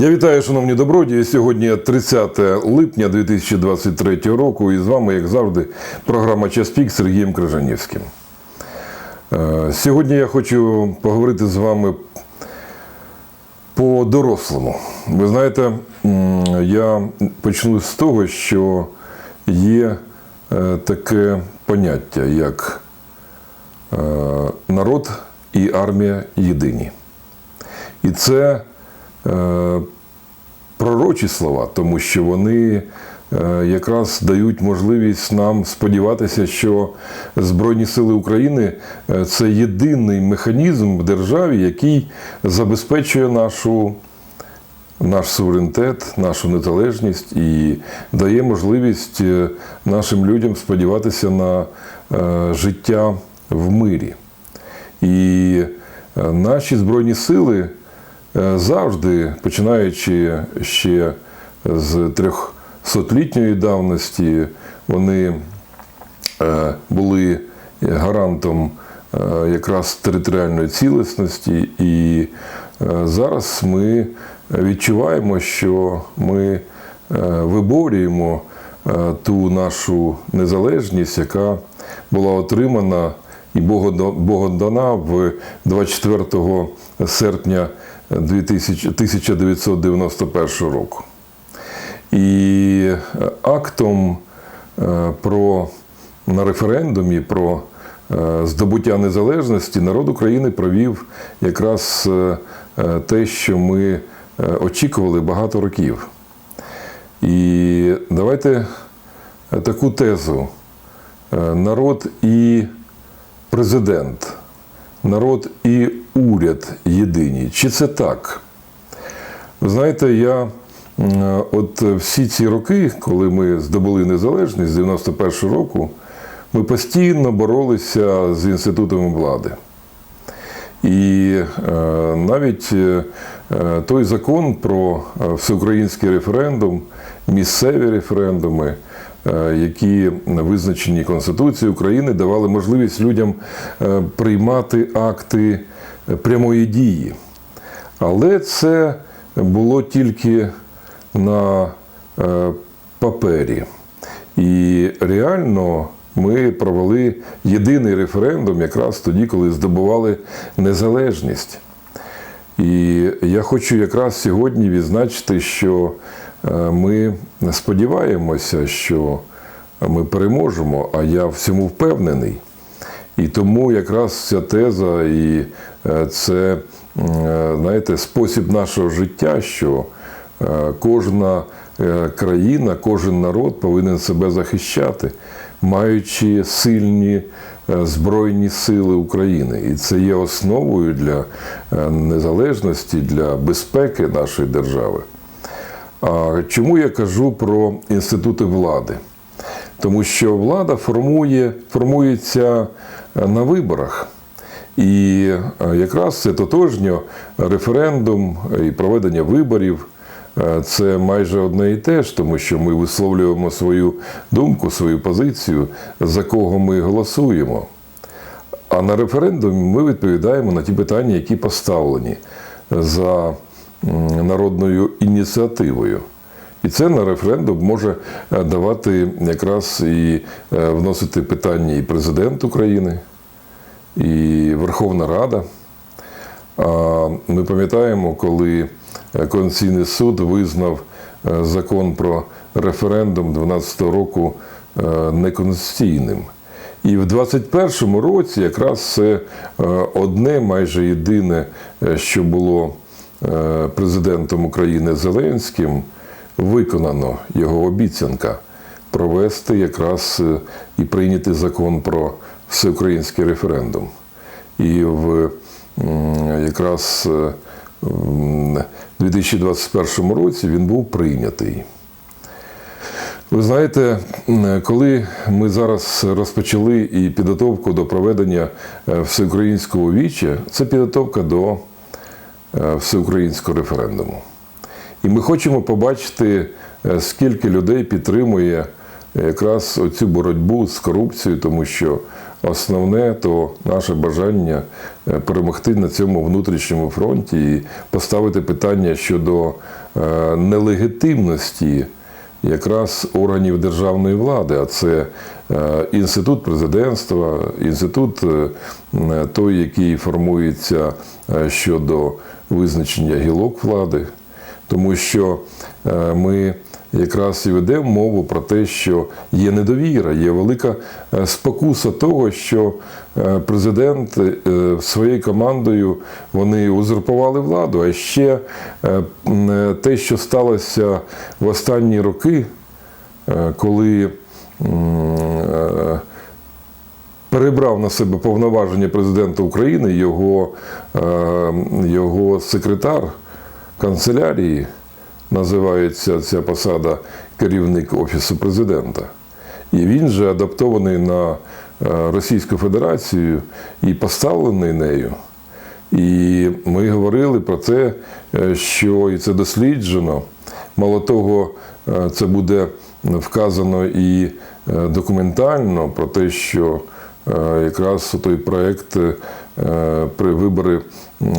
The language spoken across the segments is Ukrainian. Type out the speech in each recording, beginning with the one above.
Я вітаю, шановні добродії. Сьогодні 30 липня 2023 року. І з вами, як завжди, програма Час пік з Сергієм Крижанівським. Е, Сьогодні я хочу поговорити з вами по дорослому. Ви знаєте, я почну з того, що є е, таке поняття, як е, народ і армія єдині. І це пророчі слова, тому що вони е, якраз дають можливість нам сподіватися, що Збройні Сили України е, це єдиний механізм в державі, який забезпечує нашу. Наш суверенітет, нашу незалежність і дає можливість е, нашим людям сподіватися на е, життя в мирі. І е, наші Збройні сили е, завжди, починаючи ще з трьохсотлітньої давності, вони е, були гарантом е, якраз територіальної цілісності. І е, зараз ми відчуваємо, що ми е, виборюємо е, ту нашу незалежність, яка була отримана і Богодана в 24 серпня 2000 1991 року. І е, актом е, про на референдумі про е, здобуття незалежності народ України провів якраз те, що ми очікували багато років. І давайте таку тезу: народ і президент, народ і уряд єдині. Чи це так? Ви знаєте, я от всі ці роки, коли ми здобули незалежність з 91-го року, ми постійно боролися з інститутами влади. І е, навіть е, е, той закон про е, всеукраїнський референдум, місцеві референдуми, е, які визначені Конституцією України, давали можливість людям е, приймати акти е, прямої дії. Але це було тільки на е, папері. І реально ми провели єдиний референдум якраз тоді, коли здобували незалежність. І я хочу якраз сьогодні відзначити, що е, ми сподіваємося, що ми переможемо, а я в цьому впевнений. І тому якраз ця теза і е, це, е, знаєте, спосіб нашого життя, що е, кожна е, країна, кожен народ повинен себе захищати, маючи сильні е, збройні сили України. І це є основою для е, незалежності, для безпеки нашої держави. Чому я кажу про інститути влади? Тому що влада формує, формується е, на виборах. І е, якраз це тотожньо референдум і проведення виборів. е, Це майже одне і те ж, тому що ми висловлюємо свою думку, свою позицію, за кого ми голосуємо. А на референдумі ми відповідаємо на ті питання, які поставлені за народною ініціативою. І це на референдум може е, давати якраз і е, вносити питання і президент України, і Верховна Рада. Ми пам'ятаємо, коли е, Конституційний суд визнав закон про референдум 12 року неконституційним. І в 21-му році якраз це одне майже єдине, що було президентом України Зеленським, виконано його обіцянка провести якраз е, і прийняти закон про всеукраїнський референдум. І в якраз е, м, 2021 році він був прийнятий. Ви знаєте, коли ми зараз розпочали і підготовку до проведення е, всеукраїнського віча, це підготовка до е, всеукраїнського референдуму. І ми хочемо побачити, е, скільки людей підтримує якраз оцю боротьбу з корупцією, тому що основне то наше бажання е, перемогти на цьому внутрішньому фронті і поставити питання щодо е, нелегітимності якраз органів державної влади, а це е, інститут президентства, інститут е, той, який формується е, щодо визначення гілок влади, тому що е, ми якраз і ведемо мову про те, що є недовіра, є велика е, спокуса того, що е, президент своєю командою вони узурпували владу. А ще те, що сталося в останні роки, коли перебрав на себе повноваження президента України, його, е, його секретар канцелярії, називається ця посада керівник Офісу президента. І він же адаптований на е, Російську Федерацію і поставлений нею. І ми говорили про те, е, що і це досліджено. Мало того, це буде вказано і документально про те, що якраз той проєкт е, при вибори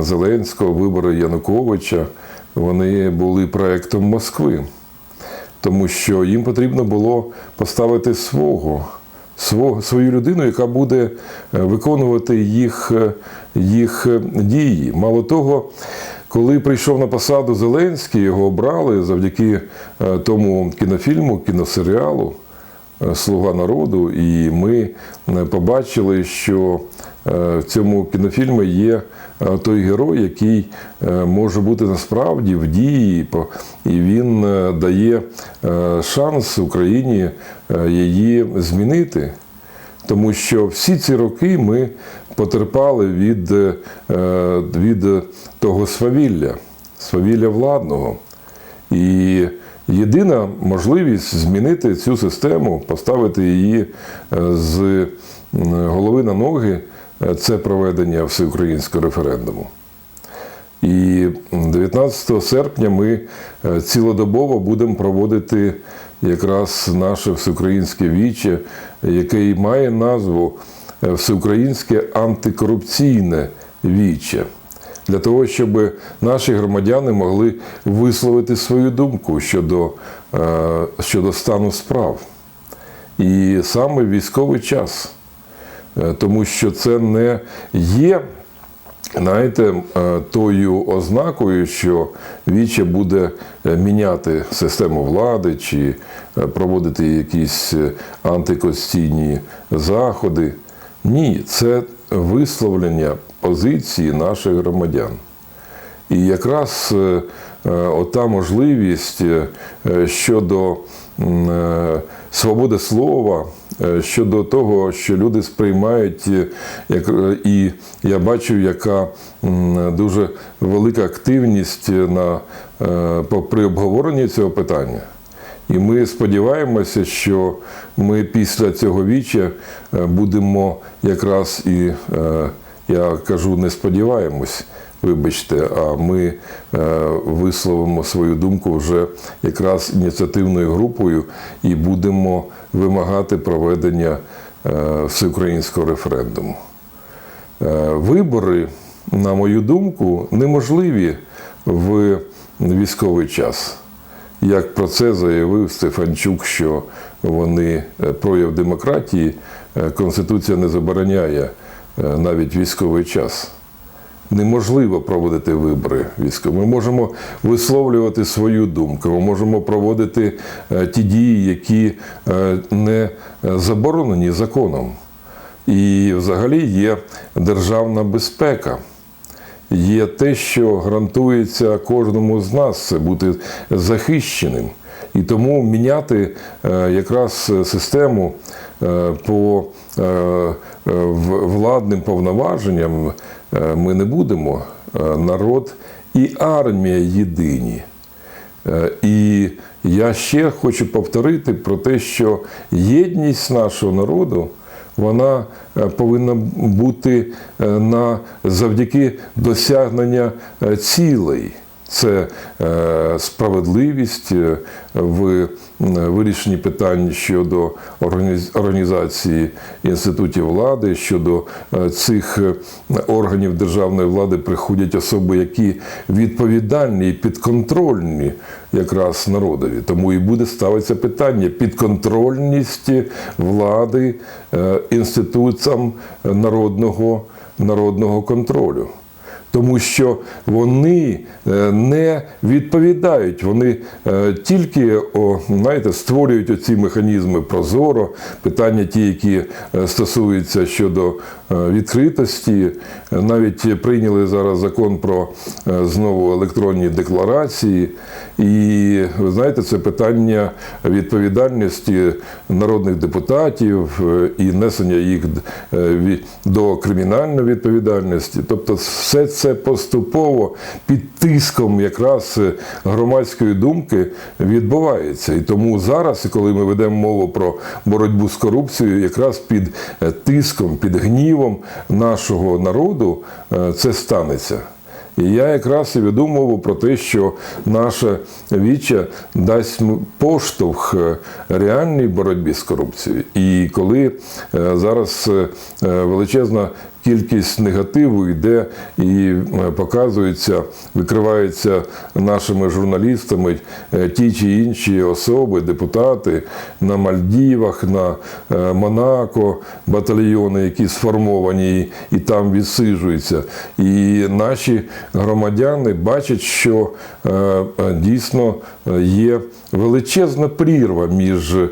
Зеленського, вибори Януковича, вони були проєктом Москви тому що їм потрібно було поставити свого, свою людину, яка буде е, виконувати їх, е, їх е, дії. Мало того, коли прийшов на посаду Зеленський, його обрали завдяки е, тому кінофільму, кіносеріалу. Е, Слуга народу, і ми е, побачили, що е, в цьому кінофільмі є той герой, який може бути насправді в дії, і він дає шанс Україні її змінити. Тому що всі ці роки ми потерпали від, від того свавілля, свавілля владного. І єдина можливість змінити цю систему, поставити її е, з голови на ноги е, це проведення всеукраїнського референдуму. І 19 серпня ми е, цілодобово будемо проводити якраз наше всеукраїнське віче, яке і має назву е, Всеукраїнське антикорупційне віче. Для того, щоб наші громадяни могли висловити свою думку щодо, е, щодо стану справ. І саме військовий час, Е, тому що це не є знаєте, е, тою ознакою, що Віче буде міняти систему влади чи проводити якісь антиконституційні заходи. Ні, це висловлення позиції наших громадян. І якраз е, е, ота можливість е, щодо свободи слова, щодо того, що люди сприймають, і я бачу, яка дуже велика активність на, при обговоренні цього питання. І ми сподіваємося, що ми після цього віча е, будемо якраз і, я кажу, не сподіваємось, вибачте, а ми е, висловимо свою думку вже якраз ініціативною групою і будемо вимагати проведення е, всеукраїнського референдуму. Е, Вибори, на мою думку, неможливі в військовий час. Як про це заявив Стефанчук, що вони прояв демократії, Конституція не забороняє навіть військовий час. Неможливо проводити вибори військові. Ми можемо висловлювати свою думку, ми можемо проводити е, ті дії, які е, не заборонені законом. І взагалі є державна безпека. Є те, що гарантується кожному з нас це бути захищеним. І тому міняти е, якраз систему е, по е, е, владним повноваженням е, ми не будемо. Е, Народ і армія єдині. Е, І я ще хочу повторити про те, що єдність нашого народу вона е, повинна бути е, на завдяки досягнення е, цілей. Це е, справедливість е, в вирішенні питань щодо організ- організації інститутів влади, щодо е, цих е, органів державної влади приходять особи, які відповідальні і підконтрольні якраз народові. Тому і буде ставитися питання підконтрольності влади е, інститутам народного, народного контролю. Тому що вони е, не відповідають, вони е, тільки знаєте, створюють оці механізми прозоро, питання ті, які е, стосуються щодо відкритості. Навіть прийняли зараз закон про знову електронні декларації. І ви знаєте, це питання відповідальності народних депутатів е, і несення їх е, до кримінальної відповідальності. Тобто, все це поступово під тиском якраз е, громадської думки відбувається. І тому зараз, коли ми ведемо мову про боротьбу з корупцією, якраз під тиском, під гнівом нашого народу це станеться. І я якраз і відумував про те, що наше віче дасть поштовх е, реальній боротьбі з корупцією. І коли е, зараз е, величезна кількість негативу йде і е, показується, викриваються нашими журналістами е, ті чи інші особи, депутати на Мальдівах, на е, Монако, батальйони, які сформовані і, там відсиджуються. І наші громадяни бачать, що дійсно є величезна прірва між е,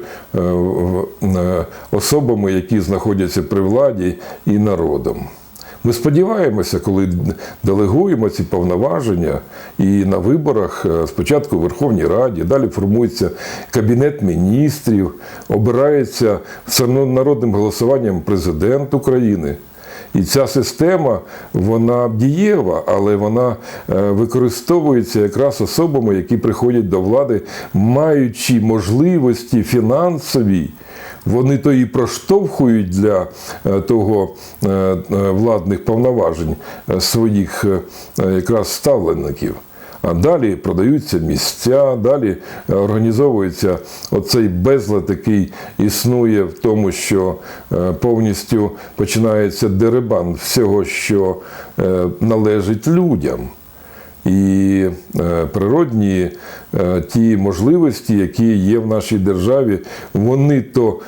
е, особами, які знаходяться при владі, і народом. Ми сподіваємося, коли делегуємо ці повноваження і на виборах, е, спочатку в Верховній Раді, далі формується Кабінет міністрів, обирається народним голосуванням президент України. І ця система вона дієва, але вона е, використовується якраз особами, які приходять до влади, маючи можливості фінансові. Вони то і проштовхують для е, того е, владних повноважень своїх якраз ставленників. Далі продаються місця, далі е, організовується оцей безлад, який існує в тому, що е, повністю починається дерибан всього, що е, належить людям. І природні ті можливості, які є в нашій державі, вони то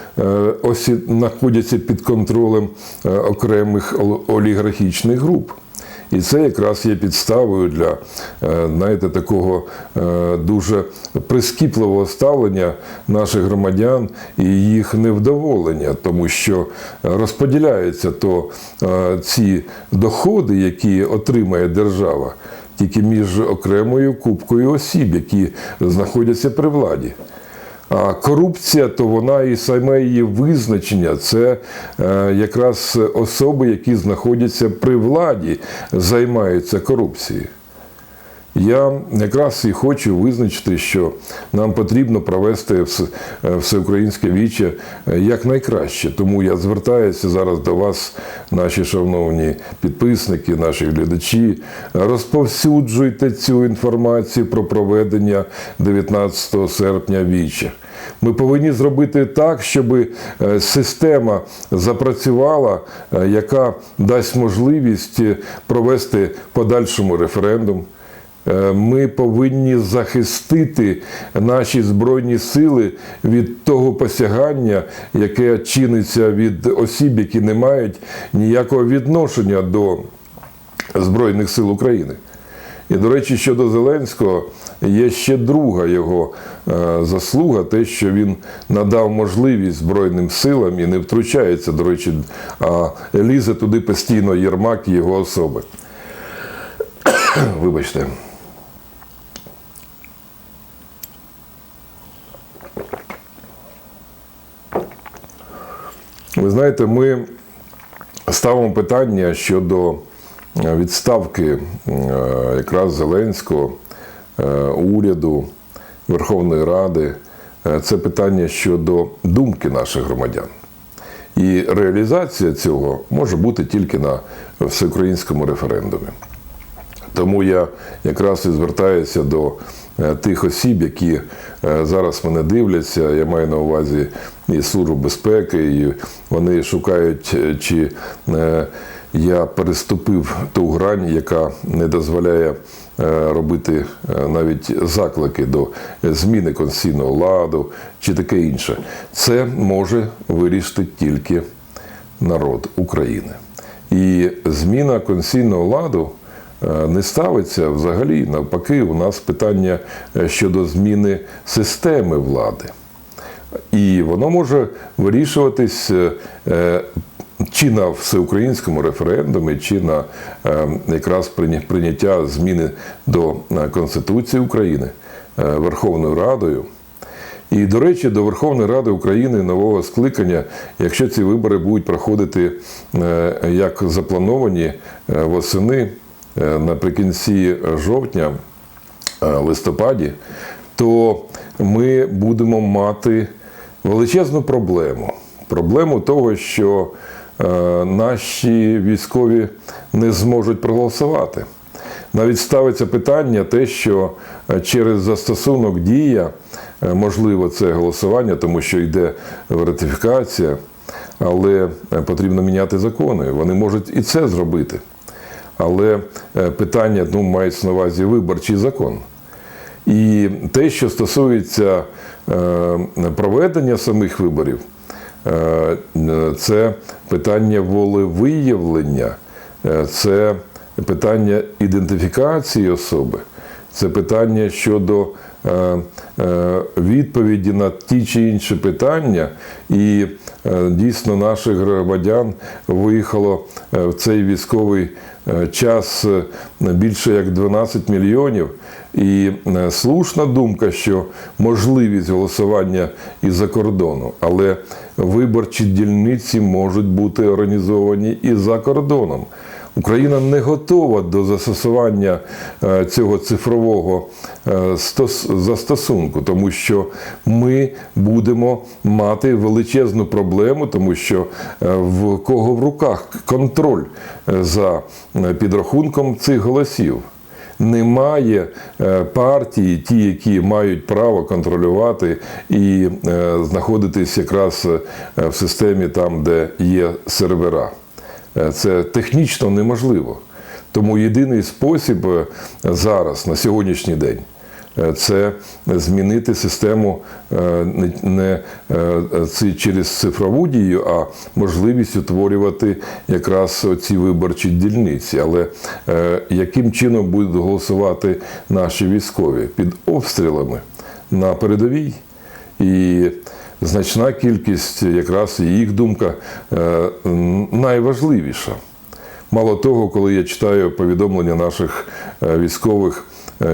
осі, знаходяться під контролем окремих олігархічних груп. І це якраз є підставою для е, знаєте, такого е, дуже прискіпливого ставлення наших громадян і їх невдоволення, тому що розподіляються то е, ці доходи, які отримає держава, тільки між окремою купкою осіб, які знаходяться при владі. А корупція, то вона і саме її визначення це е, якраз особи, які знаходяться при владі, займаються корупцією. Я якраз і хочу визначити, що нам потрібно провести е, всеукраїнське віче якнайкраще. Тому я звертаюся зараз до вас, наші шановні підписники, наші глядачі. Розповсюджуйте цю інформацію про проведення 19 серпня віче. Ми повинні зробити так, щоб е, система запрацювала, е, яка дасть можливість провести подальшому референдум. Е, Ми повинні захистити наші збройні сили від того посягання, яке чиниться від осіб, які не мають ніякого відношення до Збройних сил України. І, до речі, щодо Зеленського, є ще друга його е, заслуга, те, що він надав можливість Збройним силам і не втручається, до речі, а лізе туди постійно Єрмак і його особи. Вибачте. Ви знаєте, ми ставимо питання щодо е, відставки е, якраз Зеленського, е, уряду, Верховної Ради. Це питання щодо думки наших громадян. І реалізація цього може бути тільки на всеукраїнському референдумі. Тому я якраз і звертаюся до тих осіб, які е, зараз мене дивляться. Я маю на увазі і Службу безпеки, і вони шукають, е, чи е, я переступив ту грань, яка не дозволяє е, робити е, навіть заклики до зміни конституційного ладу чи таке інше. Це може вирішити тільки народ України. І зміна конституційного ладу е, не ставиться взагалі. Навпаки, у нас питання е, щодо зміни системи влади. І воно може вирішуватись е, е, чи на всеукраїнському референдумі, чи на е, якраз прийняття зміни до е, Конституції України е, Верховною Радою. І, до речі, до Верховної Ради України нового скликання, якщо ці вибори будуть проходити е, як заплановані е, восени е, наприкінці жовтня, е, листопаді, то ми будемо мати величезну проблему. Проблему того, що е, наші військові не зможуть проголосувати. Навіть ставиться питання те, що е, через застосунок дія, е, можливо, це голосування, тому що йде ратифікація, але е, потрібно міняти закони. Вони можуть і це зробити. Але е, питання ну, мається на увазі виборчий закон. І те, що стосується е, проведення самих виборів, е, це питання волевиявлення, це питання ідентифікації особи, це питання щодо відповіді на ті чи інші питання. І дійсно наших громадян виїхало е, в цей військовий е, час е, більше як 12 мільйонів. І е, слушна думка, що можливість голосування і за кордону, але виборчі дільниці можуть бути організовані і за кордоном. Україна не готова до застосування е, цього цифрового е, застосунку, тому що ми будемо мати величезну проблему, тому що е, в кого в руках контроль за підрахунком цих голосів. Немає партії, ті, які мають право контролювати і знаходитись якраз в системі там, де є сервера. Е, Це технічно неможливо. Тому єдиний спосіб е, зараз, на сьогоднішній день, е, це змінити систему не, через цифрову дію, а можливість утворювати якраз ці виборчі дільниці. Але яким чином будуть голосувати наші військові під обстрілами на передовій? І значна кількість, якраз і їх думка е, найважливіша. Мало того, коли я читаю повідомлення наших е, військових,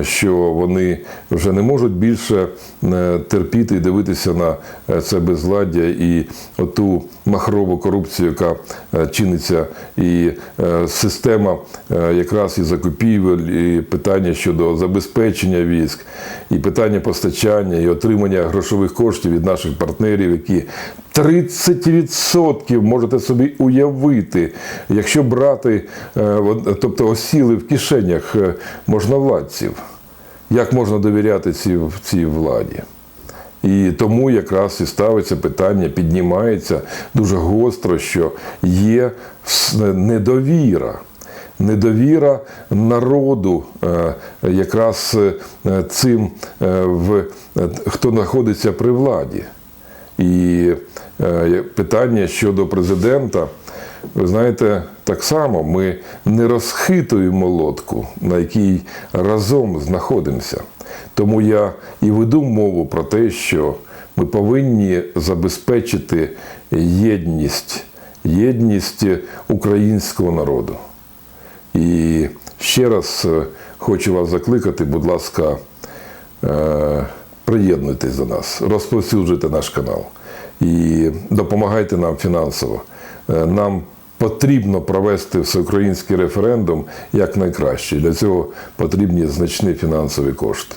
що вони вже не можуть більше е, терпіти і дивитися на е, це безладдя і оту махрову корупцію, яка е, чиниться, і е, система е, якраз і закупівель, і питання щодо забезпечення військ, і питання постачання, і отримання грошових коштів від наших партнерів, які 30% можете собі уявити, якщо брати, е, тобто осіли в кишенях е, можновладців, як можна довіряти цій, цій владі? І тому якраз і ставиться питання, піднімається дуже гостро, що є недовіра. Недовіра народу е, якраз цим, хто знаходиться при владі. І питання щодо президента, ви знаєте, так само ми не розхитуємо лодку, на якій разом знаходимося. Тому я і веду мову про те, що ми повинні забезпечити єдність, єдність українського народу. І ще раз е, хочу вас закликати, будь ласка, е, приєднуйтесь до нас, розповсюджуйте наш канал і допомагайте нам фінансово. Е, Нам потрібно провести всеукраїнський референдум якнайкраще. Для цього потрібні значні фінансові кошти.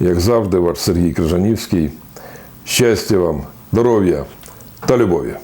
Як завжди, ваш Сергій Крижанівський. Щастя вам, здоров'я та любові!